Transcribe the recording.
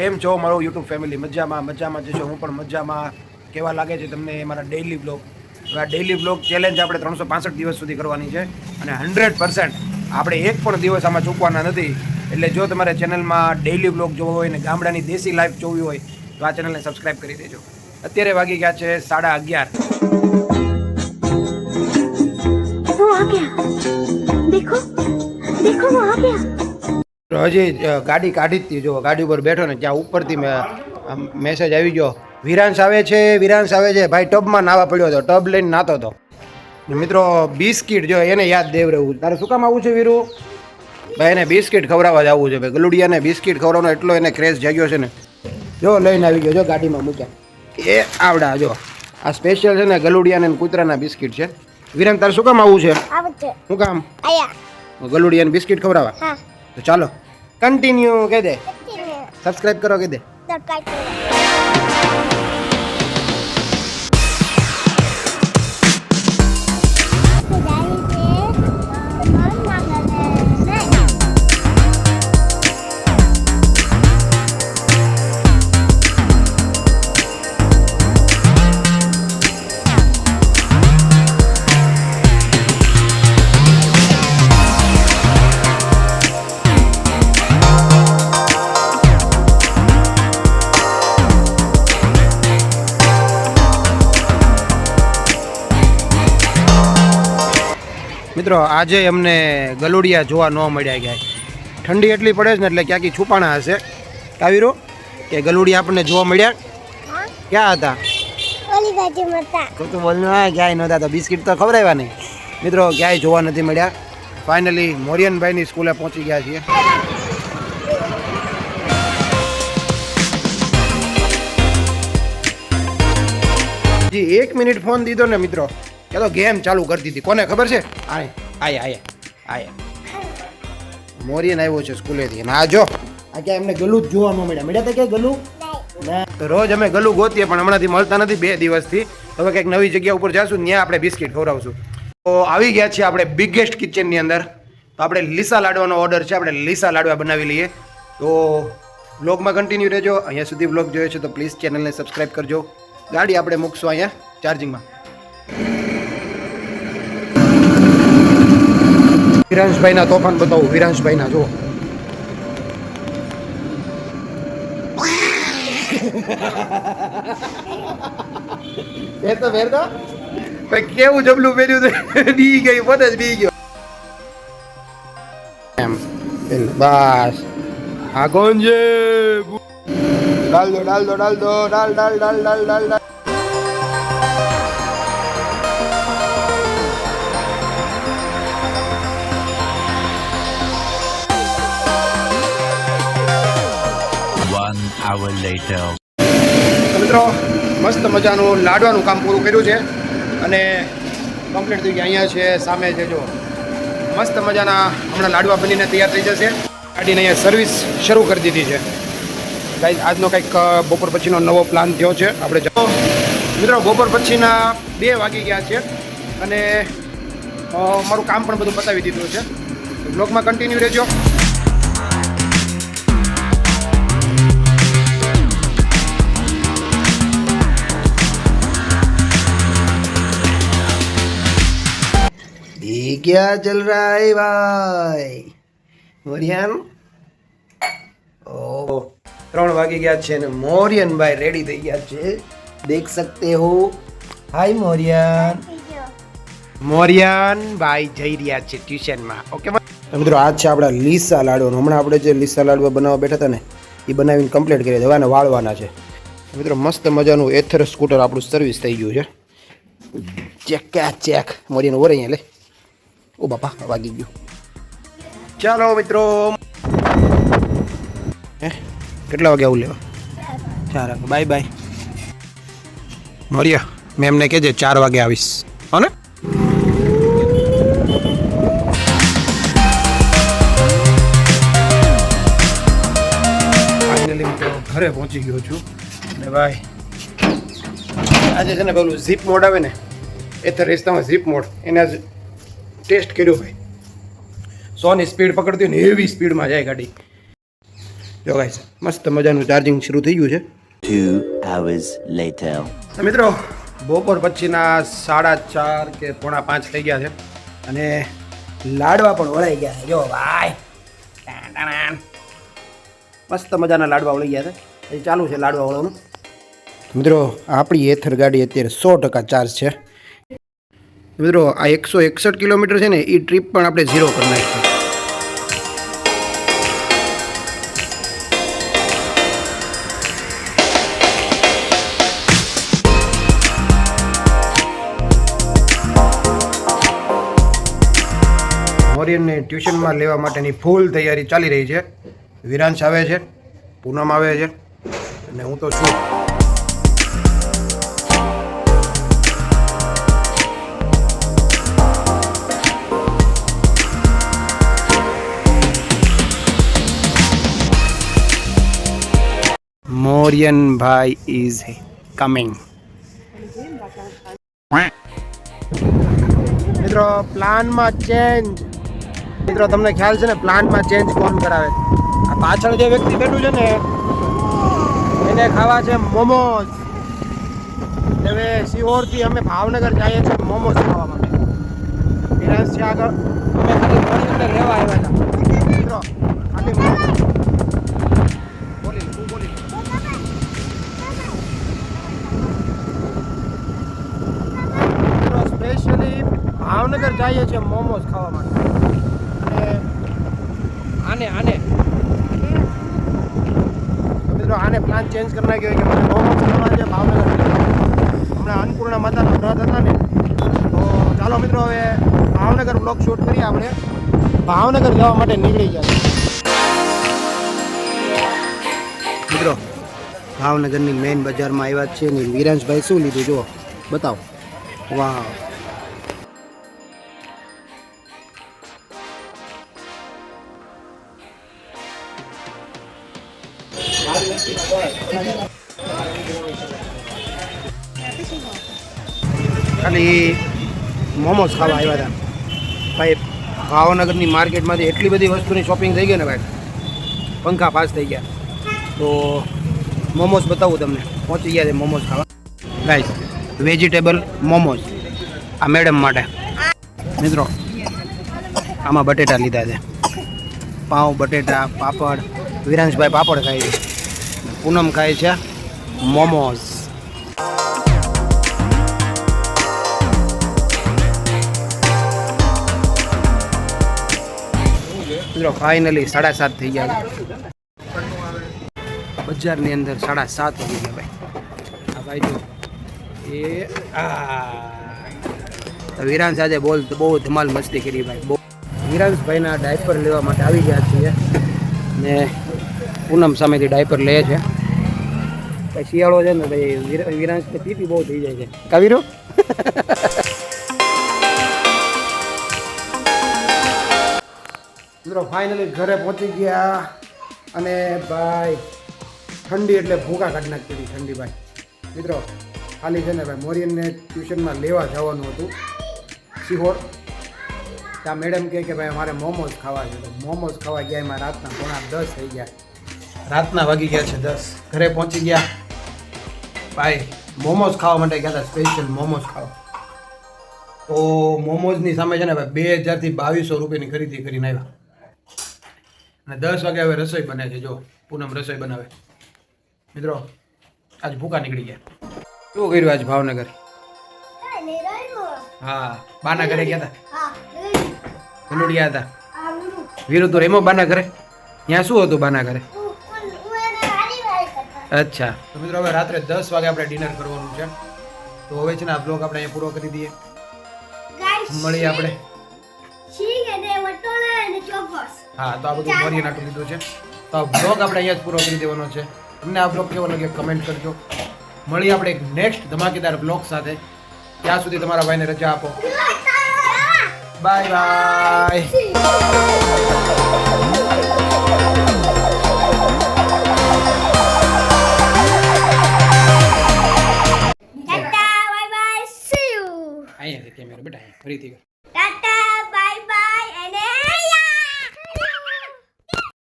કેમ છો? મારું યુટ્યુબ ફેમિલી મજામાં મજામાં જે છો. હું પણ મજામાં. કેવા લાગે છે તમને મારા ડેઇલી બ્લોગ આ ડેઇલી બ્લોગ ચેલેન્જ આપણે ત્રણસો પાસઠ દિવસ સુધી કરવાની છે અને હંડ્રેડ પર્સન્ટ આપણે એક પણ દિવસ આમાં ચૂકવાના નથી. એટલે જો તમારે ચેનલમાં ડેઇલી બ્લોગ જોવો હોય ને ગામડાની દેશી લાઈફ જોવી હોય, તો આ ચેનલને સબસ્ક્રાઈબ કરી દેજો. અત્યારે વાગી ગયા છે સાડા અગિયાર. वो आ હજી ગાડી કાઢી જ જો ગાડી ઉપર બેઠો ને ત્યાં ઉપરથી મેં મેસેજ આવી ગયો. વિરાંશ આવે છે વિરાંશ આવે છે. ભાઈ ટબમાં નાવા પડ્યો હતો. ટબ લઈને નાતો હતો. મિત્રો બિસ્કિટ જો એને યાદ દેવ રહેવું તારે શું કામ આવવું છે વીરુ? ભાઈ એને બિસ્કિટ ખવડાવવા જ છે. ભાઈ ગલુડિયાને બિસ્કિટ ખવડાવવાનો એટલો એને ક્રેઝ જાગ્યો છે ને. જો લઈને આવી ગયો જો ગાડીમાં મૂક્યા. એ આવડા જો. આ સ્પેશિયલ છે ને ગલુડિયાને કૂતરાના બિસ્કિટ છે. વિરાન તારે શું કામ આવું છે? શું કામ? ગલુડિયાને બિસ્કિટ ખવડાવવા? તો ચાલો. કન્ટિન્યુ કહી દે. સબસ્ક્રાઇબ કરો કહી દે. સબસ્ક્રાઇબ કરો. મિત્રો આજે અમને ગલુડિયા જોવા ન મળ્યા ગયા. ઠંડી એટલી પડે છે ને એટલે ક્યાંક છુપાણા હશે. કાવીરો કે ગલુડિયા આપણને જોવા મળ્યા? ક્યાં હતા? તો ક્યાંય નહોતા તો બિસ્કિટ તો ખવડાવ્યા નહીં. મિત્રો ક્યાંય જોવા નથી મળ્યા. ફાઇનલી મોરિયનભાઈની સ્કૂલે પહોંચી ગયા છીએ. એક મિનિટ ફોન દીધો ને મિત્રો. કે તો ગેમ ચાલુ કરી દીધી. કોને ખબર છે? આય. આય આય આય. મોરિયન આવ્યો છે સ્કૂલેથી. અને આ જો આ ક્યાં એમને ગલું જ જોવા ન મળ્યા. મળ્યા તો ક્યાંય ગલું? તો રોજ અમે ગલું ગોતીએ પણ હમણાંથી મળતા નથી બે દિવસથી. હવે કંઈક નવી જગ્યા ઉપર જાશું ત્યાં આપણે બિસ્કિટ ખવડાવશું. તો આવી ગયા છીએ આપણે બિગેસ્ટ કિચનની અંદર. તો આપણે લીસા લાડવાનો ઓર્ડર છે આપણે લીસા લાડવા બનાવી લઈએ. તો બ્લોગમાં કન્ટિન્યુ રહેજો. અહીંયા સુધી બ્લોગ જોયો છે તો પ્લીઝ ચેનલને સબસ્ક્રાઈબ કરજો. ગાડી આપણે મૂકશું અહીંયા ચાર્જિંગમાં. વિરાંશભાઈના તોફાન બતાવું વિરાંશભાઈના જો એ તો ફેર તો ભાઈ કેવું જબલું પહેર્યું તો બી ગઈ પોતે જ બી ગયો એમ પેલું બસ આ કોણ છે ડાલ દો ડાલ દો ડાલ દો ડાલ ડાલ ડાલ ડાલ ડાલ hour later. મિત્રો, મસ્ત મજાનું લાડવાનું કામ પૂરું કર્યું છે અને કમ્પ્લીટ થઈ ગયા. અહીંયા છે, સામે છે, જો. મસ્ત મજાના હમણાં લાડવા બનીને તૈયાર થઈ જશે. ગાડીને અહીંયા સર્વિસ શરૂ કરી દીધી છે. ગાઈઝ આજનો કંઈક બપોર પછીનો નવો પ્લાન થયો છે. આપણે જો મિત્રો, બપોર પછીના બે વાગી ગયા છે અને મારું કામ પણ બધું પતાવી દીધું છે. બ્લોગમાં કન્ટિન્યુ રહેજો. क्या चल रहा है भाई મોરિયન ઓ ત્રણ વાગી ગયા છે ને મોરિયન ભાઈ રેડી થઈ ગયા છે દેખ સકતે હો હાય મોરિયન મોરિયન ભાઈ જઈ રહ્યા છે ટ્યુશનમાં ઓકે મિત્રો આજ છે આપણા લીસા લાડવાનો હમણાં આપણે જે લીસા લાડવા બનાવવા બેઠા હતા ને એ બનાવીને કમ્પ્લીટ કરી દેવાને વાળવાના છે મિત્રો મસ્ત મજાનું એથર સ્કૂટર આપણું સર્વિસ થઈ ગયું છે ચેક ક્યાં ચેક મોરિયન ઓર અહીંયા લે ઓ બાપા વાગી ગયું. ચાલો મિત્રો. હે કેટલા વાગે આવું લેવા? ચાર વાગે. Bye bye. મોરિયા મેં એમને કહેજે ચાર વાગે આવીશ. હો ને ઘરે પહોંચી ગયો છું. અને ભાઈ આજે છે ને પેલું ઝીપ મોડ આવે ને એ તો રસ્તામાં ઝીપ મોડ એના ટેસ્ટ કર્યો ભાઈ. સોની સ્પીડ પકડતી હોય ને એવી સ્પીડમાં જાય ગાડી. જો ગાઈસ મસ્ત મજાનું ચાર્જિંગ શરૂ થઈ ગયું છે. Two hours later. તો મિત્રો બપોર પછીના સાડા ચાર કે પોણા પાંચ થઈ ગયા છે. અને લાડવા પણ વળાઈ ગયા છે. જો ભાઈ. મસ્ત મજાના લાડવા વળી ગયા છે. એ ચાલુ છે લાડવા વળવાનું. મિત્રો આપણી એથર ગાડી અત્યારે સો ટકા ચાર્જ છે. મિત્રો આ એકસો એકસઠ કિલોમીટર છે ને એ ટ્રીપ પણ આપણે ઝીરો કરી નાખી મોરિયનને ટ્યુશનમાં લેવા માટેની ફૂલ તૈયારી ચાલી રહી છે. વિરાંશ આવે છે, પૂનમ આવે છે. અને હું તો છું મોરિયન ભાઈ ઇઝ કમિંગ મિત્રો પ્લાનમાં ચેન્જ મિત્રો, તમને ખ્યાલ છે ને પ્લાનમાં ચેન્જ કોણ કરાવે આ પાછળ જે વ્યક્તિ બેઠું છે ને, એને ખાવા છે મોમોઝ. હવે સિહોરથી અમે ભાવનગર જઈએ છીએ મોમોઝ ખાવા માટે. વિરાજ છે આગળ. અમે ખાલી લેવા આવ્યા હતા. મિત્રો, ખાલી બોલી તું બોલી મિત્રો સ્પેશિયલી ભાવનગર જઈએ છીએ મોમોઝ ખાવા માટે. અને આને આને. મિત્રો, આને પ્લાન ચેન્જ કરી નાખ્યો કે મને મોમોઝ ખાવા છે ભાવનગર હમણાં અન્નપૂર્ણા માતાનો વ્રત હતા ને. તો ચાલો મિત્રો, હવે ભાવનગર બ્લોક શૂટ કરીએ આપણે. ભાવનગર જવા માટે નીકળી જાય મિત્રો, ભાવનગરની મેઇન બજારમાં આવ્યા છે ને. વિરાંશભાઈ શું લીધું, જુઓ. બતાવો. વાહ ખાલી મોમોસ ખાવા આવ્યા હતા. ભાઈ, ભાવનગરની માર્કેટમાંથી એટલી બધી વસ્તુની શોપિંગ થઈ ગઈ ને ભાઈ. પંખા પાસ થઈ ગયા. તો મોમોસ બતાવું તમને. પહોંચી ગયા છે મોમોસ ખાવા. ગાઈસ વેજીટેબલ મોમોસ આ મેડમ માટે. મિત્રો, આમાં બટેટા લીધા છે. પાઉં, બટેટા, પાપડ. વિરાંશભાઈ પાપડ ખાઈ પૂનમ ખાય છે મોમોઝ. મિત્રો ફાઇનલી સાડા સાત થઈ ગયા બજારની અંદર સાડા સાત વાગી ગયા ભાઈ. આ ભાઈ જો, એ, આ. વિરાંશ આજે બોલ, બહુ ધમાલ મસ્તી કરી ભાઈ. બહુ વિરાંશભાઈના ડાયપર લેવા માટે આવી ગયા છીએ. ને પૂનમ સામેથી ડાયપર લે છે. શિયાળો છે ને ભાઈ વિરાંશ પીપી બહુ થઈ જાય છે. કાવીરો? મિત્રો ફાઇનલી ઘરે પહોંચી ગયા અને ભાઈ ઠંડી એટલે ભૂકા કાઢી નાખતી હતી ઠંડી ભાઈ. મિત્રો ખાલી છે ને ભાઈ મોરિયનને ટ્યુશનમાં લેવા જવાનું હતું. સિહોર ત્યાં મેડમ કહે કે ભાઈ અમારે મોમોઝ ખાવા છે. તો મોમોઝ ખાવા ગયા એમાં રાતના પોણા દસ થઈ ગયા. રાતના વાગી ગયા છે દસ. ઘરે પહોંચી ગયા. ભાઈ મોમોઝ ખાવા માટે ગયા હતા સ્પેશિયલ મોમોઝ ખાવા. તો મોમોઝની સામે છે ને ભાઈ બે હજારથી બાવીસો રૂપિયાની ખરીદી કરીને આવ્યા. અને દસ વાગે હવે રસોઈ બને છે જો પૂનમ રસોઈ બનાવે. મિત્રો આજ ભૂકા નીકળી ગયા. શું કર્યું આજ ભાવનગર? હા બાના ઘરે ગયા હતા? કનુડિયા હતા. વીરુ તો રેમો બાના ઘરે. ત્યાં શું હતું બાના ઘરે? અચ્છા. તો મિત્રો હવે રાત્રે દસ વાગે આપણે ડિનર કરવાનું છે. તો હવે છે ને આ બ્લોગ આપણે અહીંયા પૂરો કરી દઈએ. મળીએ આપણે. હા તો આ બધું ભરીએ નાટું લીધું છે. તો આ બ્લોગ આપણે અહીંયા જ પૂરો કરી દેવાનો છે. તમને આ બ્લોગ કેવો લાગ્યો કમેન્ટ કરજો. મળીએ આપણે એક નેક્સ્ટ ધમાકેદાર બ્લોગ સાથે. ત્યાં સુધી તમારા ભાઈને રજા આપો. બાય બાય ફરીથી કર.